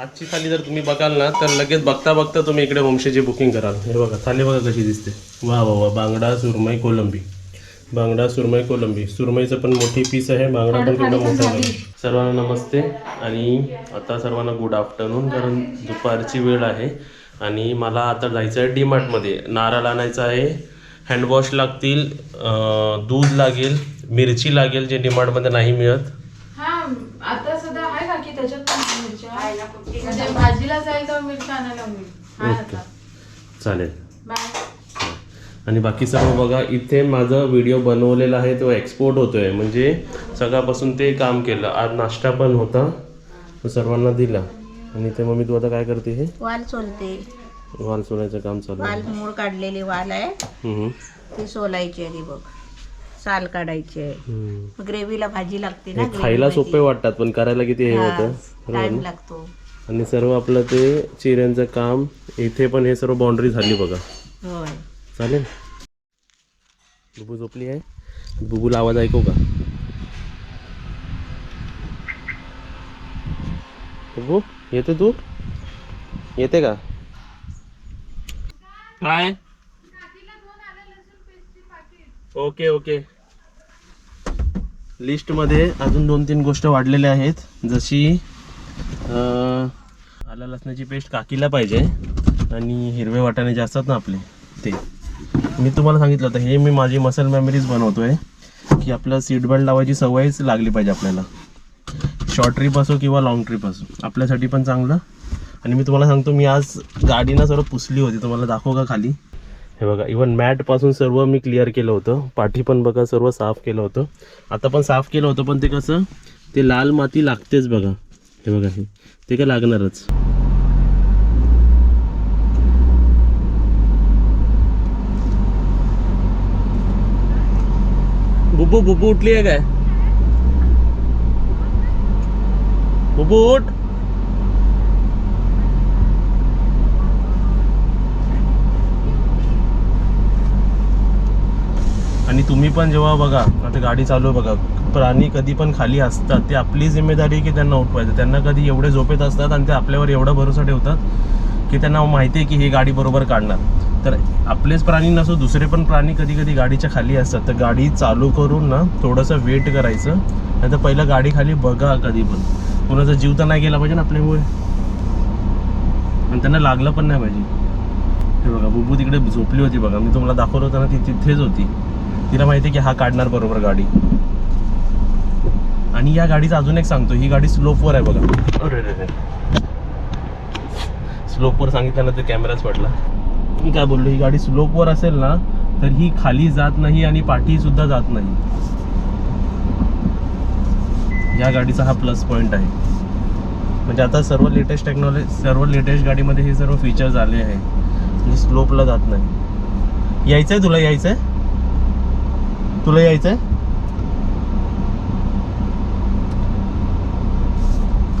आजची थाली जर तुम्ही बघाल ना तर लगेच बघता बघता तुम्ही इकडे होमशेची बुकिंग कराल. हे बघा थाली बघा कशी दिसते. वा वा वा बांगडा सुरमई कोलंबी. बांगडा सुरमई कोलंबी. सुरमईचं पण मोठी पीस आहे बांगडा पण केवढा मोठा आहे. सर्वांना नमस्ते. आणि आता सर्वांना गुड आफ्टरनून कारण दुपारची वेळ आहे. आणि मला आता जायचं आहे डीमार्टमध्ये नारळ आणायचा आहे. हँडवॉश लागतील दूध लागेल मिरची लागेल जे डीमार्टमध्ये नाही मिळत. आता सध्या आहे का की त्याच्यात पण आहे मिरच्या म्हणजे भाजीला जाईल तेव्हा मिरच्या आणायला होईल आहे ओके. आता. चालेल. बाय. आणि बाकी सर्व बघा इथे माझा व्हिडिओ बनवलेला आहे तो एक्सपोर्ट होतोय. म्हणजे सकाळपासून ते काम केलं. आज नाश्ता पण होता. तो सर्वांना दिला. आणि ते मम्मी तू आता काय करते हे? वाल सोलते. वाल सोलायचं काम चालू आहे. वाल मूळ काढलेली वाल आहे. हम्म, ती सोलायची आहे ती बघ. साल काढायची आहे. हम्म. ग्रेव्हीला भाजी लागते ना हे खायला सोपे वाटतात पण करायला किती हे होतं? टाइम लागतो. आणि सर्व आपलं ते चिऱ्यांचं काम इथे पण हे सर्व बाउंड्री झाली बघा. होय. चालेल? बुबू झोपली आहे? बुबूला आवाज ऐकू का? बुबू येते तू? येते का? काय? Okay okay. लिस्टमध्ये अजून दोन तीन गोष्ट वाढलेल्या आहेत. जशी आलं लसणाची पेस्ट काकीला पाहिजे आणि हिरवे वाटाणे जे असतात ना आपले ते. मी तुम्हाला सांगितलं होतं हे मी माझी मसल मेमरीज बनवतोय की आपलं सीट बेल्ट लावायची सवयच लागली पाहिजे आपल्याला. शॉर्ट ट्रिप असो किंवा लाँग ट्रिप असो आपल्यासाठी पण चांगलं. आणि मी तुम्हाला सांगतो मी आज गाडी ना सर्व पुसली होती तुम्हाला दाखव का खाली? हे बघा इवन मॅटपासून सर्व मी क्लिअर केलं होतं पाठी पण बघा सर्व साफ केलं होतं. आता पण साफ केलं होतं पण ते कसं ते लाल माती लागतेच बघा. हे बघा हे. ते काय लागणारच. बुबू बुबू उठली आहे काय? बुबू उठ. आणि तुम्ही पण जेव्हा बघा आता गाडी चालू बघा प्राणी कधी पण खाली असतात ते आपली जिम्मेदारी की त्यांना उठवायचं. त्यांना कधी एवढे झोपेत असतात आणि ते आपल्यावर एवढा भरोसा ठेवतात की त्यांना माहिती आहे की ही गाडी बरोबर काढणार. तर आपलेच प्राणी नसो दुसरे पण प्राणी कधी कधी गाडीच्या खाली असतात. तर गाडी चालू करून ना थोडंसं वेट करायचं. नाही तर पहिलं गाडी खाली बघा कधी पण. कोणाचा जीव तर नाही गेला पाहिजे ना आपल्यामुळे आणि त्यांना लागलं पण नाही पाहिजे. हे बघा बुबू तिकडे झोपली होती बघा. मी तुम्हाला दाखवलं होतं ना ती तिथेच होती. तिला माहिती आहे की हा काढणार बरोबर गाडी. आणि या गाडीचं अजून एक सांगतो. ही गाडी स्लोपवर आहे बघा. अरे रे स्लोपवर सांगितलं ना तर कॅमेराच पडला. मी काय बोललो ही गाडी स्लोपवर असेल ना तर ही खाली जात नाही आणि पाठी सुद्धा जात नाही. या गाडीचा हा प्लस पॉईंट आहे. म्हणजे आता सर्व लेटेस्ट टेक्नॉलॉजी सर्व लेटेस्ट गाडीमध्ये हे सर्व फीचर्स आले आहे. म्हणजे स्लोपला जात नाही. यायचं आहे तुला यायचं आहे तुला यायचं आहे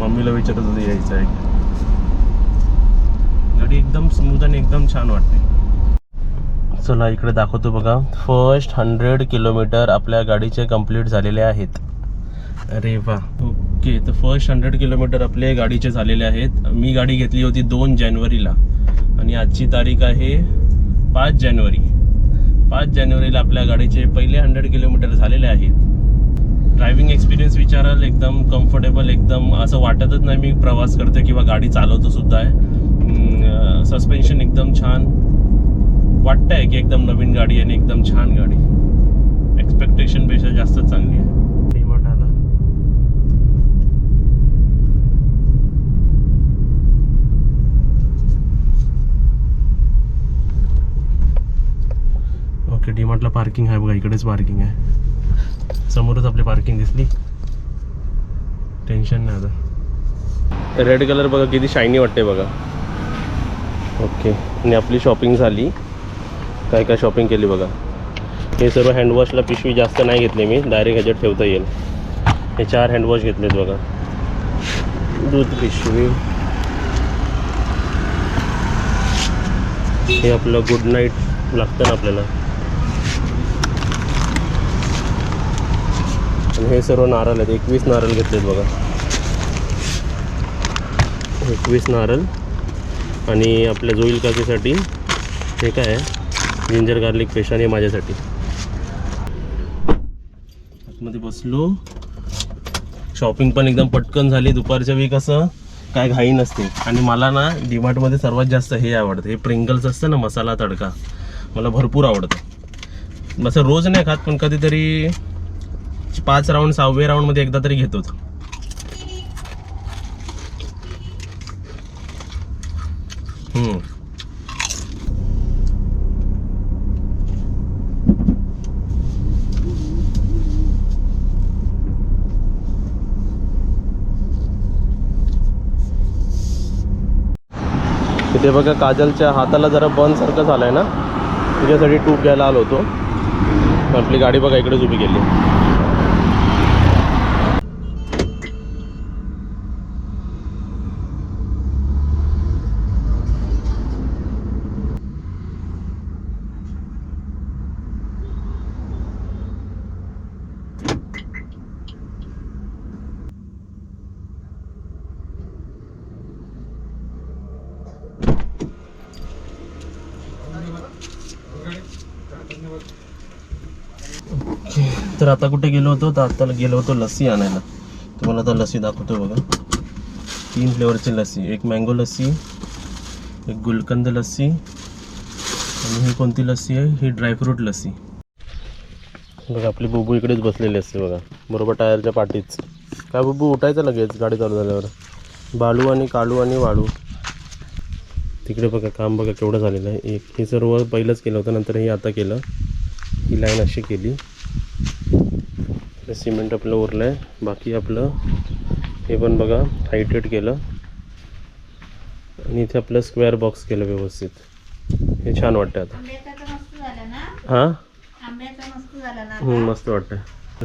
मम्मीला विचारत होतं यायचं आहे का. गाडी एकदम स्मूथ आणि एकदम छान वाटते चला इकडे दाखवतो बघा. फर्स्ट हंड्रेड किलोमीटर आपल्या गाडीचे कंप्लीट झालेले आहेत. अरे वा. ओके तर फर्स्ट हंड्रेड किलोमीटर आपले गाडीचे झालेले आहेत. मी गाडी घेतली होती दोन जानेवारीला. आणि आजची तारीख आहे पाच जानेवारी. पाच जानेवारीला आपल्या गाडीचे पहिले हंड्रेड किलोमीटर झालेले आहेत. ड्रायव्हिंग एक्सपिरियन्स विचाराल एकदम कम्फर्टेबल एकदम असं वाटतच नाही मी प्रवास करते किंवा गाडी चालवतो सुद्धा आहे. सस्पेन्शन एकदम छान. वाटतंय की एकदम नवीन गाडी आणि एकदम छान गाडी. एक्सपेक्टेशनपेक्षा जास्तच चांगली आहे. ओके डीमार्टला पार्किंग आहे बघा इकडेच पार्किंग आहे. समोरच आपली पार्किंग दिसली. टेन्शन नाही आता. रेड कलर बघा किती शायनी वाटते बघा. ओके. आपली शॉपिंग झाली. काय काय शॉपिंग केली बघा. हे सर्व हँडवॉशला पिशवी जास्त नाही घेतली मी. डायरेक्ट ह्याच्यात ठेवता हे चार हँडवॉश बघा. दूध पिशवी. हे आपलं गुड नाईट लागतं ना आणि हे सर्व नारळ आहेत. एकवीस नारळ घेतलेत बघा. एकवीस आणि आपल्या जोईल काकीसाठी हे काय आहे? जिंजर गार्लिक पेस्ट आणि माझ्यासाठी. आतमध्ये बसलो. शॉपिंग पण एकदम पटकन झाली. दुपारच्या वेळी कसं काय घाई नसते. आणि मला ना डीमार्टमध्ये सर्वात जास्त हे आवडतं. हे प्रिंगल्स असतं ना मसाला तडका. मला भरपूर आवडतं. असं रोज नाही खात पण कधीतरी पाच राऊंड सहावे राऊंडमध्ये एकदा तरी घेतोच ते बघा काजलच्या हाताला जरा बंदसारखं झालं आहे ना. तिच्यासाठी टूप घ्यायला आलो होतो. पण आपली गाडी बघा इकडेच उभी केली. तर आता कुठे गेलो होतो? तर आता गेलो होतो लस्सी आणायला. तुम्हाला आता लस्सी दाखवतो बघा. तीन फ्लेवरची लस्सी एक मँगो लस्सी एक गुलकंद लस्सी आणि ही कोणती लस्सी आहे? ही ड्रायफ्रूट लस्सी. बघा आपली बुबू इकडेच बसलेली असते बघा. बरोबर टायरच्या पाठीच. काय बुबू उठायचं लगेच? गाडी चालू झाल्यावर. बालू आणि कालू आणि वाळू. तिकडे बघा काम बघा केवढं झालेलं आहे. एक हे सर्व पहिलंच केलं होतं नंतर हे आता केलं. ही लाईन अशी केली. सिमेंट आपलं उरलं आहे बाकी आपलं हे पण बघा हायटेड केलं. आणि इथे आपलं स्क्वेअर बॉक्स केलं व्यवस्थित. हे छान वाटतं आता. हां? मस्त वाटतं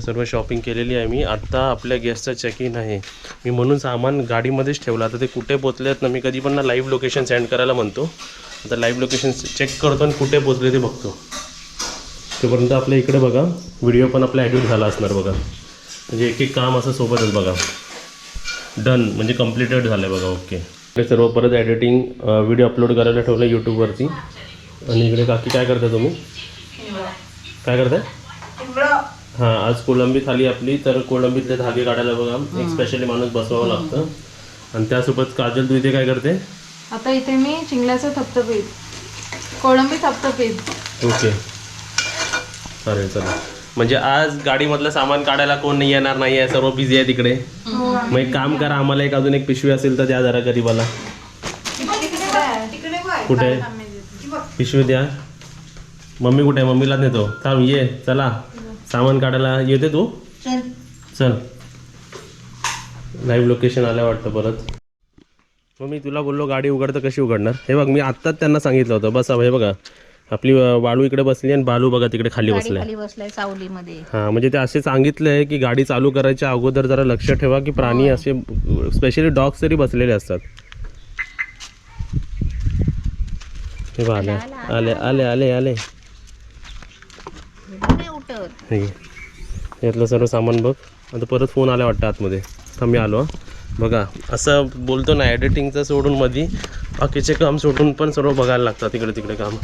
सर्व शॉपिंग केलेली आहे. मी आत्ता आपल्या गॅसचं चेक इन आहे. मी म्हणून सामान गाडीमध्येच ठेवलं. आता ते कुठे पोचले आहेत ना मी कधी पण ना लाईव्ह लोकेशन सेंड करायला म्हणतो. आता लाईव्ह लोकेशन चेक करतो आणि कुठे पोचले ते बघतो. तोपर्यंत आपल्या इकडे बघा. व्हिडिओ पण आपला ॲडिट झाला असणार बघा. म्हणजे एक एक काम असं सोबतच बघा. डन म्हणजे कम्प्लिटेड झालं आहे बघा. ओके इकडे सर्व परत एडिटिंग व्हिडिओ अपलोड करायला ठेवलं यूट्यूबवरती आणि इकडे काकी काय करता तुम्ही? काय करताय? हां आज कोलंबी थाली आपली तर कोलंबीतले धागे काढायला बघा. एक स्पेशली माणूस बसवावं लागतं. आणि त्यासोबत काजल तू इथे काय करते? आता इथे मी चिंगल्याचं थपथपीत कोळंबी थपथपीत. ओके. चालेल चला म्हणजे आज गाडीमधलं सामान काढायला कोण नाही येणार नाही आहे सर्व बिझी आहे तिकडे. मग एक काम करा आम्हाला एक अजून एक पिशवी असेल तर द्या जरा गरीबाला. कुठे? पिशवी द्या. मम्मी कुठे मम्मीला नेतो. थांब ये चला. सामान काढायला येते तू? चल. चल. लाईव्ह लोकेशन आलं वाटतं परत. मग मी तुला बोललो गाडी उघडतं कशी उघडणार? हे बघ मी आत्ताच त्यांना सांगितलं होतं. बस हे बघा. आपली वाळू इकडे बसली आणि बालू बघा तिकडे खाली बसलाय. सावलीमध्ये. हां म्हणजे ते असे सांगितलं आहे की गाडी चालू करायच्या अगोदर जरा लक्ष ठेवा की प्राणी असे स्पेशली डॉग्स तरी बसलेले असतात. हे बघ आले आले आले आले आले हे घे. यातलं सर्व सामान बघ. आता परत फोन आला वाटतं आतमध्ये. थांब मी आलो. बघा असं बोलतो ना एडिटिंगचं सोडून मधी बाकीचे काम सोडून पण सर्व बघायला लागतात. तिकडे तिकडे काम.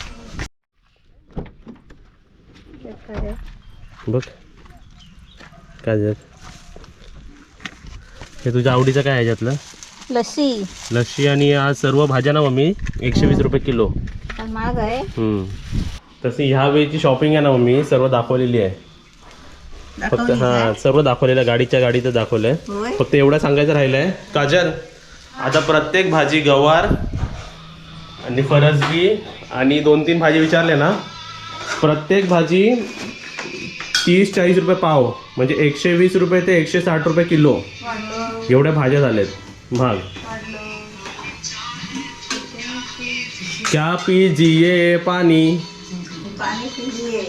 बघ. काय हे तुझ्या आवडीचं काय आहे याच्यातलं? लस्सी. लस्सी आणि आज सर्व भाज्या ना मम्मी एकशे वीस रुपये किलो. महाग आहे. तशी ह्या वेळची शॉपिंग आहे ना मम्मी सर्व दाखवलेली आहे. फक्त हां? सर्व दाखवलेलं गाडीच्या गाडीचं दाखवलंय. फक्त एवढं सांगायचं राहिलंय काजल आता प्रत्येक भाजी गवार आणि फरसबी आणि दोन तीन भाजी विचारले ना प्रत्येक भाजी तीस चाळीस रुपये पाव म्हणजे एकशे वीस रुपये ते एकशे साठ रुपये किलो. एवढ्या भाज्या झाल्यात महाग. क्या पीजिए पाणी पाणी पिलीये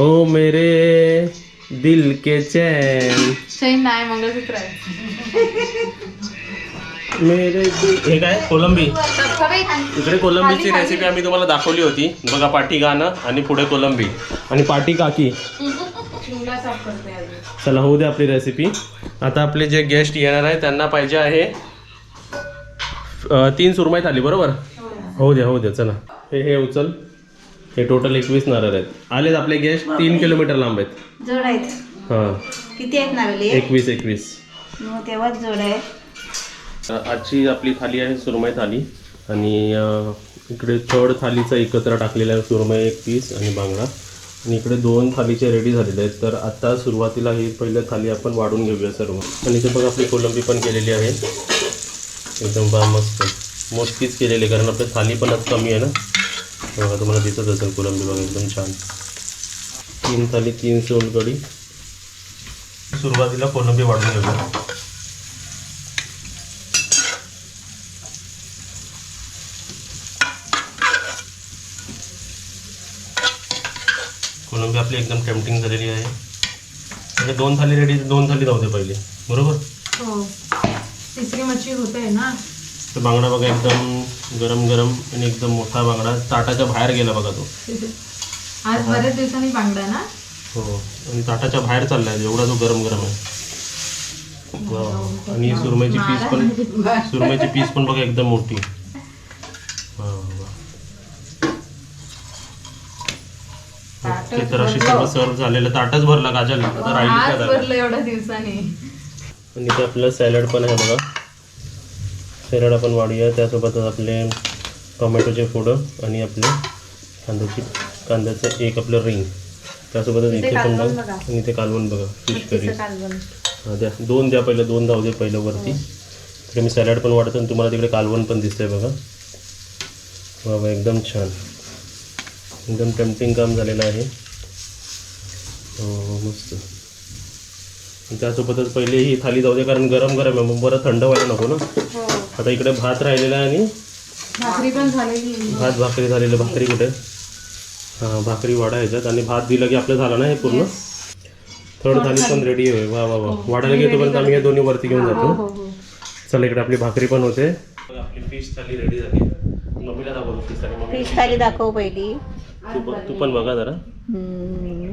ओ मेरे दिल के चैन। चैन नाही मंगळसूत्र आहे मेरे दिल हे काय? कोलंबी. इकडे कोलंबीची रेसिपी आम्ही तुम्हाला दाखवली होती. बघा पाठी गाणं आणि पुढे कोलंबी. आणि पाठी काकी. चिंगला साफ करते अजून चला होऊ दे आपली रेसिपी आता आपले जे गेस्ट येणार आहे त्यांना पाहिजे आहे तीन सुरमाई थाली बरोबर? होऊ द्या होऊ द्या चला. हे हे उचल. हे टोटल एकवीस नारळ आहेत. आलेत आपले गेस्ट तीन किलोमीटर लांब आहेत. जोड आहेत. हां. किती आहेत नारळी एकवीस एकवीस. मग तेव्हाच जोड आहे. आजची आपली थाली आहे सुरमई थाली. आणि अं, इकडे थर्ड थालीचा एकत्र टाकलेला आहे सुरमई एक पीस आणि बांगडा. आणि इकडे दोन थालीचे रेडी झालेले आहेत. तर आता सुरुवातीला ही पहिल्या थाली आपण वाढून घेऊया सर्व. आणि इथे बघ आपली कोलंबी पण केलेली आहे. एकदम बा मस्त. मोजकीच केलेली आहे कारण आपल्या थाली पण आज कमी आहे ना. बघा तुम्हाला दिसत असेल कोलंबी बघा एकदम छान. तीन थाली तीन सोलकडी सुरुवातीला कोलंबी वाढून घेऊया. कोलंबी आपली एकदम टेम्पटिंग झालेली आहे. म्हणजे दोन थाली रेडी दोन थाली नव्हते पहिले. बरोबर? हो. तिसरी मच्छी होते ना. तर बांगडा बघा एकदम गरम गरम आणि एकदम मोठा बांगडा. ताटाच्या बाहेर गेला बघा तो. आज बऱ्याच दिवसांनी बांगडा ना? हो आणि ताटाच्या बाहेर चाललाय एवढा तो गरम गरम आहे. वाव. आणि सुरमईची पीस पण सुरमईची पीस पण बघा एकदम मोठी. तर अशी सर्व सर्व झालेलं ताटच भरला काजल आता राहिली एवढ्या दिवसांनी. आणि इथे आपलं सॅलड पण आहे बघा. सॅलड आपण वाढूया. त्यासोबतच आपले टोमॅटोचे फोडं आणि आपले कांद्याची कांद्याचं एक आपलं रिंग. त्यासोबतच इथे पण बघ. आणि इथे कालवण बघा. Fish curry. हा द्या. दोन द्या पहिलं दोन धाव दे पहिलं वरती. तिकडे मी सॅलड पण वाढतो आणि तुम्हाला तिकडे कालवण पण दिसतंय बघा. वा वा एकदम छान. एकदम टेम्पटिंग काम झालेलं आहे. हो हो मस्त. त्यासोबतच पहिले ही थाली जाऊ दे कारण गरम गरम आहे. मग बरं थंड व्हायला नको ना? आता इकडे भात राहिलेला आहे आणि भाकरी पण झालेली आहे. भात भाकरी झालेलं भाकरी कुठे? हां भाकरी वाडा ह्याच्यात. आणि भात दिलं की आपलं झालं ना हे पूर्ण? थर्ड थाली पण रेडी आहे. वा वा वा. वाढायला घेतो पण आम्ही हे दोन्ही वरती घेऊन हो जातो. हो हो. चला इकडे आपली भाकरी पण होते. आपली फिश थाली रेडी झाली. मम्मीला दाखवतो fish thali. Mummy fish thali दाखव पहिली. तू पण तू पण बघा जरा.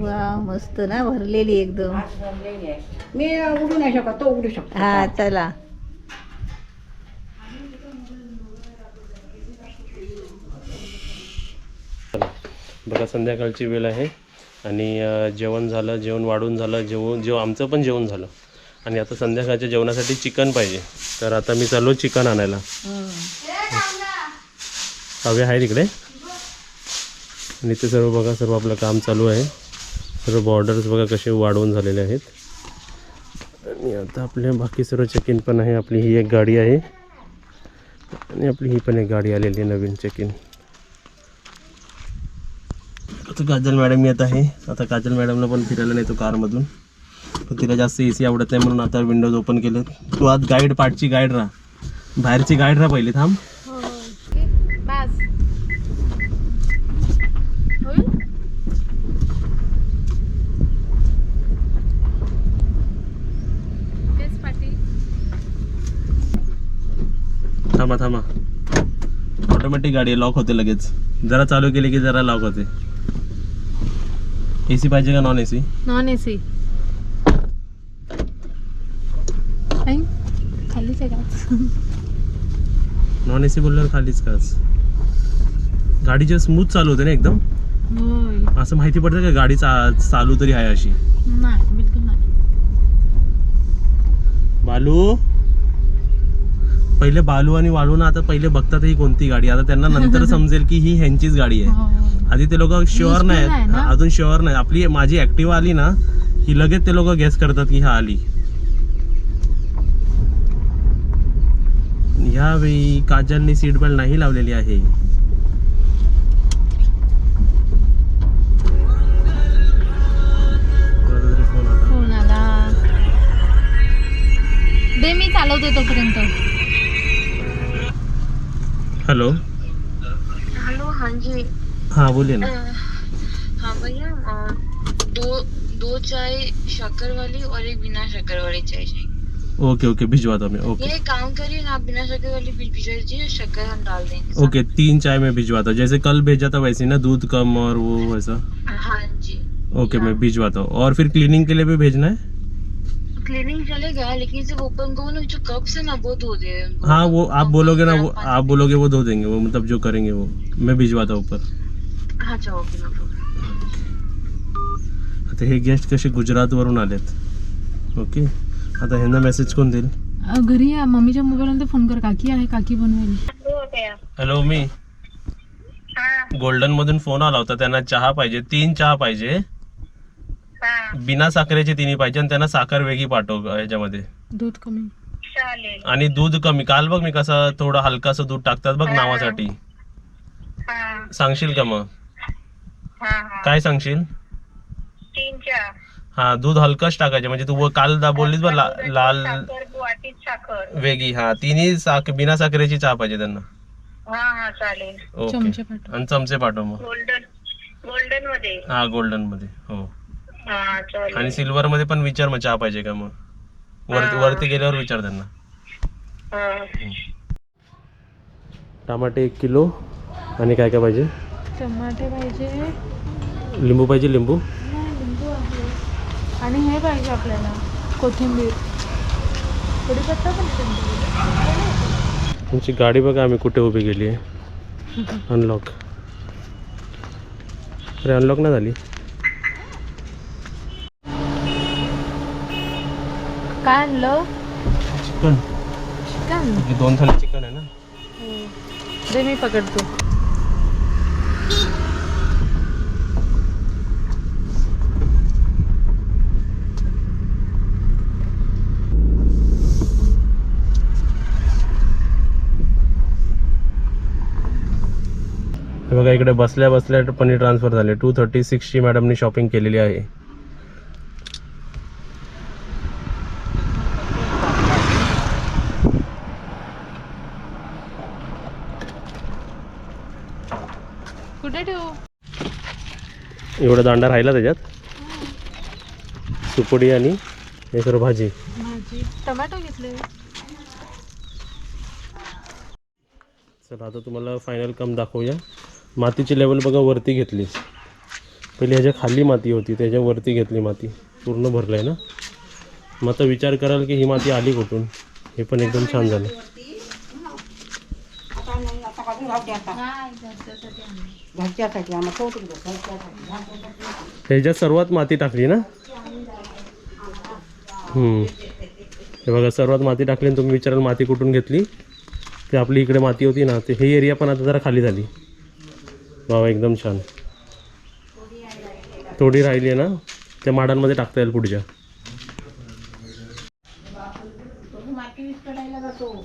वा मस्त ना भरलेली एकदम. मी उडू नाही शकत तो उडू शकतो. हा चला. चला. बघा संध्याकाळची वेळ आहे आणि जेवण झालं जेवण वाढून झालं जेवण जेव आमचं पण जेवण झालं. आणि आता संध्याकाळच्या जेवणासाठी चिकन पाहिजे. तर आता मी चाललो चिकन आणायला. हवे आहे तिकडे आणि ते सर्व बघा सर्व आपलं काम चालू आहे. सर्व बॉर्डर्स बघा कसे वाढवून झालेले आहेत. आणि आता आपले बाकी सर्व चेक इन पण आहे. आपली ही एक गाडी आहे. आणि आपली ही पण एक गाडी आलेली आहे नवीन चेक इन आता काजल मॅडम येत आहे. आता काजल मॅडमला पण फिरायला नेतो कारमधून. पण तिला जास्त ए सी आवडत नाही म्हणून आता विंडोज ओपन केले. तू आज गाईड पाठची गाईड राहा. बाहेरची गाईड राहा पहिले थांब. थांबा थांबा. ऑटोमॅटिक गाडी लॉक होते लगेच. जरा चालू केली की जरा लॉक होते. ए सी पाहिजे का non A C non A C खालीच आहे का? नॉन ए सी बोलल्यावर खालीच काच गाडी जे स्मूथ चालू होते ना एकदम? होय. असं माहिती पडतं का गाडी चा चालू तरी आहे अशी? नाही बिलकुल नाही. बालू? पहिले बालू आणि वालू ना आता पहिले बघतात ही कोणती गाडी. आता त्यांना नंतर समजेल की ही ह्यांचीच गाडी आहे. हो. आधी ते लोक शुअर नाही अजून शुअर नाही आपली माझी ऍक्टिव्ह आली ना की लगेच ते लोक गेस करतात की हा आली. ह्यावेळी काजलनी सीट बेल्ट नाही लावलेली आहे. मी चालवते तोपर्यंत. हॅलो हेलो हाँ जी हाँ बोलिए ना। हाँ भैया दो दो चाय शक्कर वाली और एक बिना शक्कर वाली चाय चाहिए। ओके ओके भिजवाता मैं ओके। ये एक काम करिए ना आप बिना शक्कर वाली भिज भिजवा दीजिए शक्कर हम डाल देंगे। ओके तीन चाय में भिजवाता हूँ जैसे कल भेजा था वैसे ना दूध कम और वो वैसा। हाँ जी। ओके मैं भिजवाता हूँ और फिर क्लीनिंग के लिए भी भेजना है? क्लीनिंग चलेगा लेकिन इसे ओपन करो ना जो कप्स है ना वो धो दे। हाँ वो आप बोलोगे ना वो आप बोलोगे वो धो देंगे वो मतलब जो करेंगे वो। मैं भिजवाता ऊपर। हाँ जाओ आता हे गेस्ट कसे गुजरातवरून आलेत. ओके? आता ह्यांना मेसेज कोण देईल? अ, घरी या मम्मीच्या मोबाईलवर फोन कर. काकी आहे काकी बनवेल. हॅलो मी. गोल्डन मधून फोन आला होता त्यांना चहा पाहिजे तीन चहा पाहिजे. बिना साखरेचे तिन्ही पाहिजे आणि त्यांना साखर वेगळी पाठव ह्याच्यामध्ये दूध कमी. आणि दूध कमी. काल बघ मी कसं थोडं हलकासं दूध टाकतात बघ नावासाठी. सांगशील का मग? काय सांगशील? हा दूध हलकच टाकायचे. म्हणजे तू व- काल दा बोललीस बघ ला- लाल वेगळी. हा तिन्ही साख बिना साखरेची चहा पाहिजे त्यांना. चमचे पाठव. आणि चमचे पाठव मग. गोल्डनमध्ये हा गोल्डनमध्ये हो. हा आणि सिल्वर मध्ये पण विचार मग चहा पाहिजे का मग? वरती वरती गेल्यावर विचार त्यांना. टमाटे एक किलो. आणि काय काय पाहिजे? टमाटे पाहिजे. लिंबू पाहिजे लिंबू? नाही लिंबू आहे. आणि हे पाहिजे आपल्याला कोथिंबीर. कढीपत्ता पण कोथिंबीर. तुमची गाडी बघा आम्ही कुठे उभी केली आहे अनलॉक अरे अनलॉक नाही झाली? काय आणलं चिकन. चिकन? दोन थाली चिकन आहे ना? दे मी पकडतो. बघा इकडे बसल्या बसल्या पनीर ट्रान्सफर झाले. टू थर्टी सिक्सची मॅडमनी शॉपिंग केलेली आहे. कुठे ठेवू एवढा दांडा राहिला त्याच्यात? सुपोडी आणि हे सर्व भाजी. भाजी. टोमॅटो घेतले. चला आता तुम्हाला फायनल कम दाखवूया. मातीची लेवल बघा वरती घेतली. पहिली ह्याच्या खाली माती होती त्याच्या वरती घेतली माती. पूर्ण भरलं आहे ना? मग आता विचार कराल की ही माती आली कुठून? हे पण एकदम छान झालं. घरच्यासाठी आम्हाला कौतुक घरच्यासाठी. ह्याच्यात सर्वात माती टाकली ना? हे बघा सर्वात माती टाकली आणि तुम्ही विचाराल माती कुठून घेतली? ते आपली इकडे माती होती ना ते हे एरिया पण आता जरा खाली झाली. बाबा एकदम छान. थोडी राहिली आहे ना त्या माडांमध्ये टाकता येईल पुढच्या.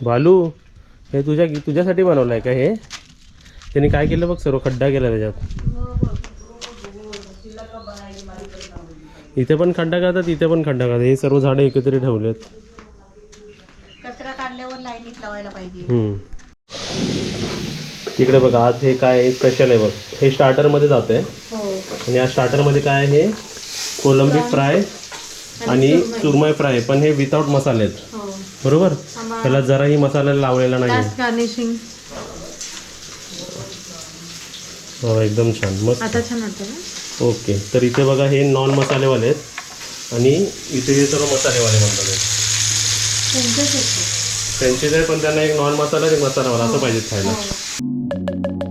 बालू हे तुझ्या तुझ्यासाठी बनवलं आहे का हे? त्यांनी काय केलं बघ सर्व खड्डा केला त्याच्यात. इथे पण खड्डा करतात इथे पण खड्डा करतात. हे सर्व झाडं एकत्र ठेवलेत. कचरा काढल्यावर लाईनीत लावायला पाहिजे. हम्म. इकडे बघा आज हे काय स्पेशल आहे बघ. हे स्टार्टरमध्ये जात आहे आणि या स्टार्टरमध्ये काय आहे? कोलंबी फ्राय आणि सुरमई फ्राय पण हे विदाऊट मसाले आहेत. बरोबर? त्याला जराही मसाला लावलेला नाही हो एकदम छान. मस्त. आता छान वाटतं ना? ओके. तर इथे बघा हे नॉन मसालेवाले आहेत. आणि इथे हे सर्व मसालेवाले म्हणतात. आहेत. त्यांचे जे पण त्यांना एक नॉन मसाला आणि एक मसालावाला असं पाहिजे खायला.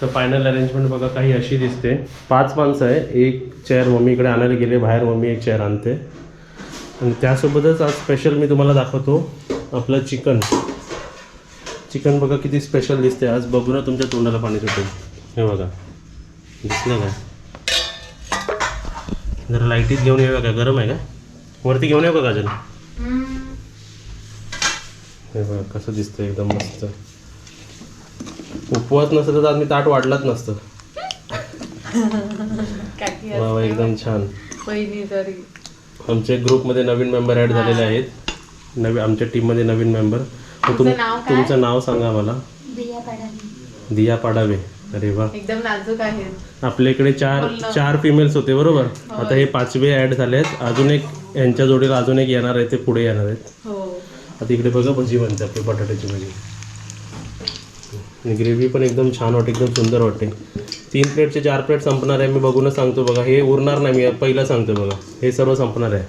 तर फायनल अरेंजमेंट बघा काही अशी दिसते. पाच माणसं आहे. एक चेअर मम्मी इकडे आणायला गेले. बाहेर मम्मी एक चेअर आणते. आणि त्यासोबतच आज स्पेशल मी तुम्हाला दाखवतो आपलं चिकन. चिकन बघा किती स्पेशल दिसते. आज बघू ना तुमच्या तोंडाला पाणी सुटेल. हे बघा. दिसलं काय जरा लाईटीत घेऊन येऊया का? गरम आहे का? वरती घेऊन येऊ का गाजल हे बघा कसं दिसतं एकदम मस्त. उपवास नसतं तर मी ताट वाढलाच नसतं. काकी वा वा एकदम छान. पहिली तरी आमच्या ग्रुपमध्ये नवीन मेंबर ॲड झालेले आहेत. नवीन आमच्या टीममध्ये नवीन मेंबर तुम तुमचं नाव काय? तुमचं नाव सांगा मला. दिया पाडावे. अरे वा. एकदम नाजूक आहेत आपल्या इकडे चार बोललं. चार फिमेल्स होते बरोबर? आता हे पाचवे ऍड झाले आहेत अजून एक यांच्या जोडीला अजून एक येणार आहे ते पुढे येणार आहेत. हो. आता इकडे बघा भजी बनते आपली बटाट्याची भजी. आणि ग्रेव्ही पण एकदम छान वाटते एकदम सुंदर वाटते. तीन प्लेटचे चार प्लेट संपणार आहे मी बघूनच सांगतो बघा. हे उरणार नाही मी पहिलं सांगतो बघा. हे सर्व संपणार आहे.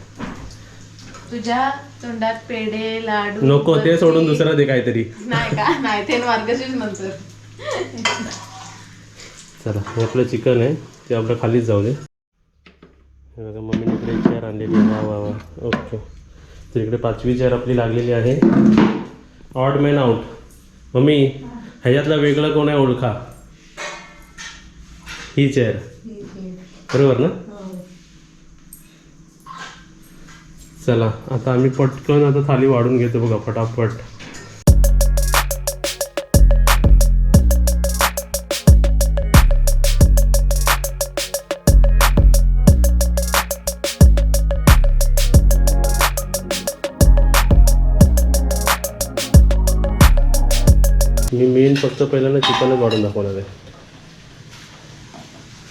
तुझ्या तोंडात पेढे लाडू नको ते. सोडून दुसरं दे काहीतरी. नाही का? नाही ते मार्गशीर्ष नंतर चला हे आपलं चिकन आहे. ते आपलं खालीच जाऊ दे. हे बघा मम्मीने इकडे चेअर आणलेली आहे. वा वा वा. ओके. तर इकडे पाचवी चेअर आपली लागलेली आहे. ऑड मॅन आउट मम्मी ह्याच्यातलं वेगळं कोण आहे ओळखा? ही चेअर बरोबर ना? चला आता आम्ही पटकन आता थाली वाढून घेतो बघा फटाफट. फक्त पहिल्यांदा चिकनच वाढून दाखवणार आहे.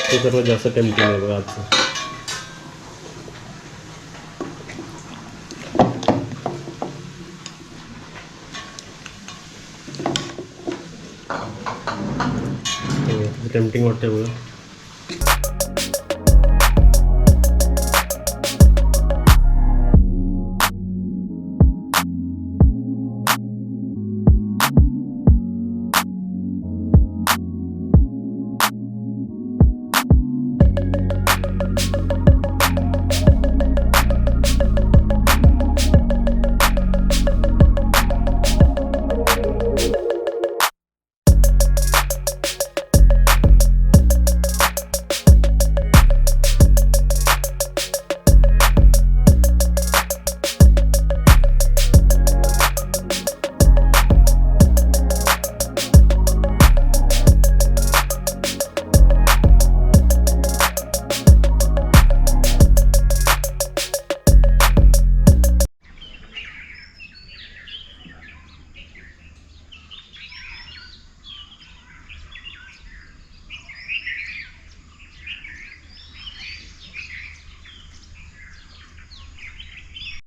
ते सर्वात जास्त टेम्पटिंग आहे बघा आजचं. हो, टेम्पटिंग वाटते बघा.